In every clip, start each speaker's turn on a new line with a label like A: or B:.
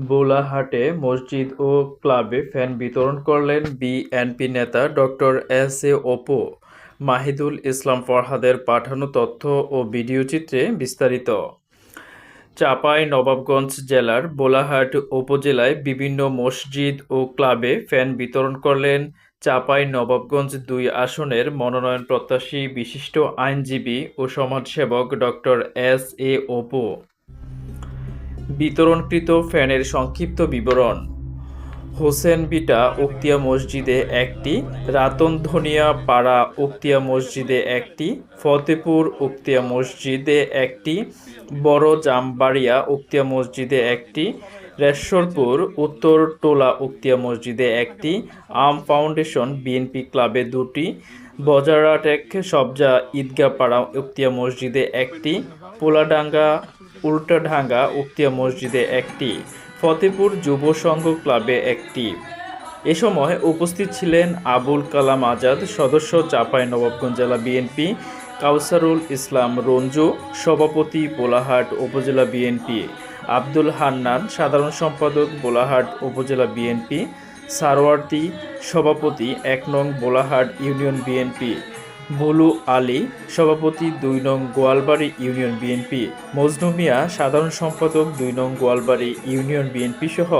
A: বোলাহাটে মসজিদ ও ক্লাবে ফ্যান বিতরণ করলেন বিএনপি নেতা doctor S A Opu Mahidul Islam ফরহাদের পাঠানো তথ্য ও ভিডিও চিত্রে বিস্তারিত। চাঁপাই নবাবগঞ্জ জেলার বোলাহাট উপজেলায় বিভিন্ন মসজিদ ও ক্লাবে ফ্যান বিতরণ করলেন চাঁপাই নবাবগঞ্জ দুই আসনের মনোনয়ন প্রত্যাশী বিশিষ্ট আইনজীবী ও সমাজসেবক ডক্টর এস এ অপু। বিতরণকৃত ফ্যানের সংক্ষিপ্ত বিবরণ। হোসেন বিটা উক্তিয়া মসজিদে একটি রাতনধনিয়া পাড়া উক্তিয়া মসজিদে একটি, ফতেপুর উক্তিয়া মসজিদে একটি, বড় জামবাড়িয়া উক্তিয়া মসজিদে একটি, রেশ্বরপুর উত্তর টোলা উক্তিয়া মসজিদে একটি, আম ফাউন্ডেশন বিএনপি ক্লাবে দুটি বজারাটেক সবজা ঈদগাহ পাড়া উক্তিয়া মসজিদে একটি, পোলাডাঙ্গা, উল্টাডাঙ্গা উক্তিয়া মসজিদে একটি, ফতেপুর যুব সংঘ ক্লাবে একটি। এ সময় উপস্থিত ছিলেন আবুল কালাম আজাদ, সদস্য চাঁপাই নবাবগঞ্জ জেলা বিএনপি কাউসারুল ইসলাম রঞ্জু, সভাপতি বোলাহাট উপজেলা বিএনপি আব্দুল হান্নান, সাধারণ সম্পাদক বোলাহাট উপজেলা বিএনপি সারওয়ার্দী সভাপতি, এক নং বোলাহাট ইউনিয়ন বিএনপি, বুলু আলী সভাপতি, দুই নং গোয়ালবাড়ি ইউনিয়ন বিএনপি, মজনু মিয়া সাধারণ সম্পাদক, দুই নং গোয়ালবাড়ি ইউনিয়ন বিএনপি সহ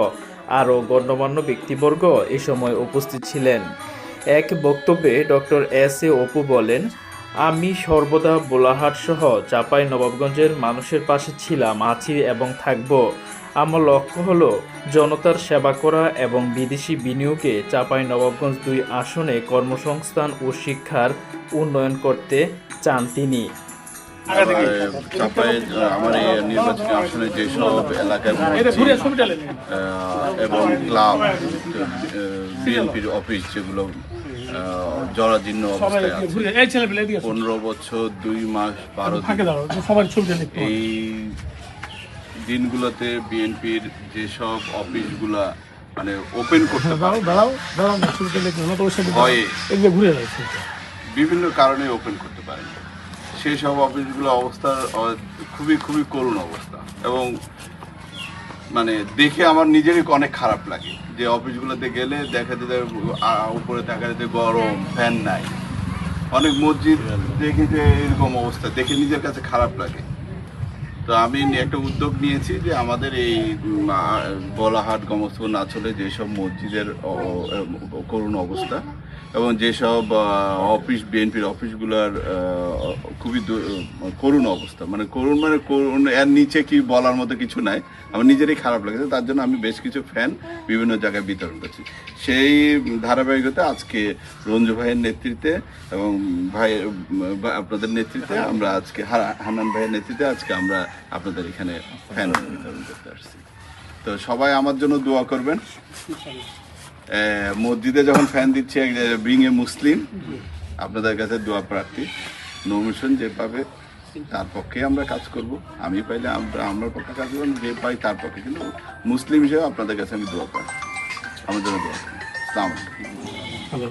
A: আরও গণ্যমান্য ব্যক্তিবর্গ এ সময় উপস্থিত ছিলেন। এক বক্তব্যে ডক্টর এস এ অপু বলেন, আমি সর্বদা বোলাহাট সহ চাঁপাই নবাবগঞ্জের মানুষের পাশে ছিলাম, আছি এবং থাকব। আমার লক্ষ্য হলো জনতার সেবা করা এবং বিদেশি বিনিয়োগে চাঁপাই নবাবগঞ্জ দুই আসনে কর্মসংস্থান ও শিক্ষার উন্নয়ন করতে চান তিনি।
B: চাপাই আমার এই নির্বাচনী আসনে যেসব এলাকার এবং ক্লাব বিএনপির অফিস যেগুলো জরাজীর্ণ অবস্থায় আছে। পনেরো বছর দুই মাস বারো এই দিনগুলোতে বিএনপির যেসব অফিসগুলা মানে ওপেন করতে পারে
C: ঘুরে
B: বিভিন্ন কারণে ওপেন করতে পারে সেই সব অফিসগুলো অবস্থা খুবই খুবই করুণ অবস্থা। এবং মানে দেখে আমার নিজেরই অনেক খারাপ লাগে যে অফিসগুলোতে গেলে দেখা যেতে উপরে দেখা যেতে গরম ফ্যান নাই। অনেক মসজিদ দেখি যে এরকম অবস্থা দেখে নিজের কাছে খারাপ লাগে। তো আমি একটা উদ্যোগ নিয়েছি যে আমাদের এই বলাহাট, গমস্ত, নাচলে যেসব মসজিদের করুণ অবস্থা এবং যেসব অফিস বিএনপির অফিসগুলোর খুবই করুণ অবস্থা। মানে করুণ মানে করুণ, এর নিচে কি বলার মতো কিছু নাই। আমার নিজেরই খারাপ লাগছে, তার জন্য আমি বেশ কিছু ফ্যান বিভিন্ন জায়গায় বিতরণ করছি। সেই ধারাবাহিকতা আজকে রঞ্জু ভাইয়ের নেতৃত্বে এবং ভাই আপনাদের নেতৃত্বে আমরা আজকে হা- হান্নান ভাইয়ের নেতৃত্বে আজকে আমরা আপনাদের এখানে ফ্যান বিতরণ করতে আসছি। তো সবাই আমার জন্য দোয়া করবেন। মসজিদে যখন ফ্যান দিচ্ছে বিং এ মুসলিম আপনাদের কাছে দোয়া প্রার্থী নমিশন যে পাবে, তার পক্ষে আমরা কাজ করব। আমি পাইলে আমরা পক্ষে কাজ করব, যে পাই তার পক্ষে। কিন্তু মুসলিম হিসেবে আপনাদের কাছে আমি দোয়া প্রার্থী। আমার জন্য দোয়া করুন। আসসালামু আলাইকুম।
C: ভালো